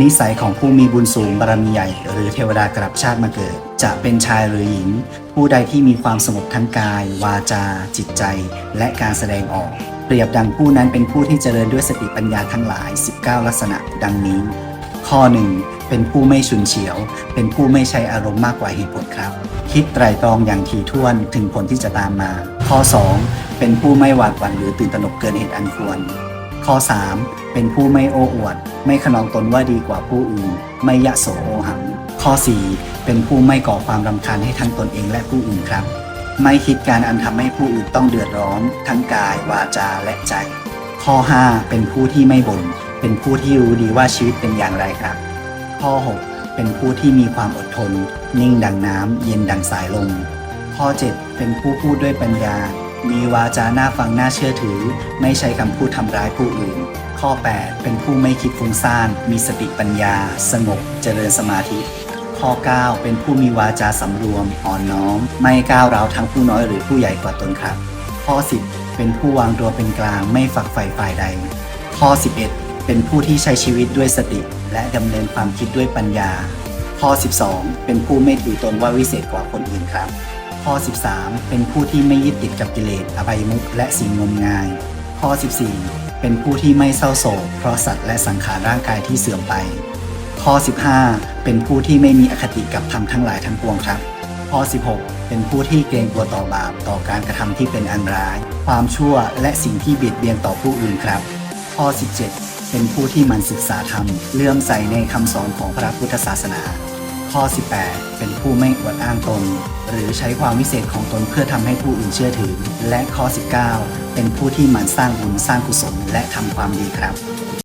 นิสัยของผู้มีบุญสูงบารมีใหญ่ หรือเทวดากลับชาติมาเกิด จะเป็นชายหรือหญิง ผู้ใดที่มีความสงบทั้งกาย วาจา จิตใจ และการแสดงออก เปรียบดังผู้นั้นเป็นผู้ที่เจริญด้วยสติปัญญาทั้งหลาย 19 ลักษณะ ดังนี้ ข้อหนึ่งเป็นผู้ไม่ฉุนเฉียว เป็นผู้ไม่ใช้อารมณ์มากกว่าเหตุผลครับ คิดไตรตรองอย่างถี่ถ้วนถึงผลที่จะตามมา ข้อ 2 เป็นผู้ไม่หวาดหวั่นหรือตื่นตระหนกเกินเหตุอันควร ข้อ 3 เป็นผู้ไม่โอ้อวด ไม่ขนองตนว่าดีกว่าผู้อื่น ไม่ยะโสโอหัง ข้อ 4 เป็นผู้ไม่ก่อความรำคาญให้ทั้งตนเองและผู้อื่นครับ ไม่คิดการอันทำให้ผู้อื่นต้องเดือดร้อน ทั้งกาย วาจาและใจ ข้อ 5 เป็นผู้ที่ไม่บ่น เป็นผู้ที่รู้ดีว่าชีวิตเป็นอย่างไรครับ ข้อ 6 เป็นผู้ที่มีความอดทน นิ่งดังน้ำเย็นดังสายลมข้อ 7 เป็นผู้พูดด้วยปัญญา มีวาจาน่าฟังน่าเชื่อถือ ไม่ใช้คำพูดทำร้ายผู้อื่น ข้อ 8 เป็นผู้ไม่คิดฟุ้งซ่าน มีสติปัญญา สงบ เจริญสมาธิ ข้อ 9 เป็นผู้มีวาจาสำรวม อ่อนน้อม ไม่ก้าวร้าวทั้งผู้น้อยหรือผู้ใหญ่กว่าตนครับ ข้อ 10 เป็นผู้วางตัวเป็นกลาง ไม่ฝักใฝ่ฝ่ายใด ข้อ 11 เป็นผู้ที่ใช้ชีวิตด้วยสติ และดำเนินความคิดด้วยปัญญา ข้อ 12 เป็นผู้ไม่ถือตนว่าวิเศษกว่าคนอื่นครับ ข้อ 13 เป็นผู้ที่ไม่ยึดติดกับกิเลสอบายมุขและสิ่งงมงาย ข้อ 14 เป็นผู้ที่ไม่เศร้าโศก เพราะสัตว์และสังขารร่างกายที่เสื่อมไป ข้อ 15 เป็นผู้ที่ไม่มีอคติกับธรรมทั้งหลายทั้งปวงครับ ข้อ 16 เป็นผู้ที่เกรงกลัวต่อบาปต่อการกระทำที่เป็นอันร้าย ความชั่วและสิ่งที่เบียดเบียนต่อผู้อื่นครับ ข้อ 17 เป็นผู้ที่มันศึกษาธรรมเลื่อมใสในคำสอนของพระพุทธศาสนา ข้อ 18 เป็นผู้ไม่อวดอ้างตน หรือใช้ความวิเศษของตนเพื่อทำให้ผู้อื่นเชื่อถือ และข้อ 19 เป็นผู้ที่หมั่นสร้างบุญสร้างกุศลและทำความดีครับ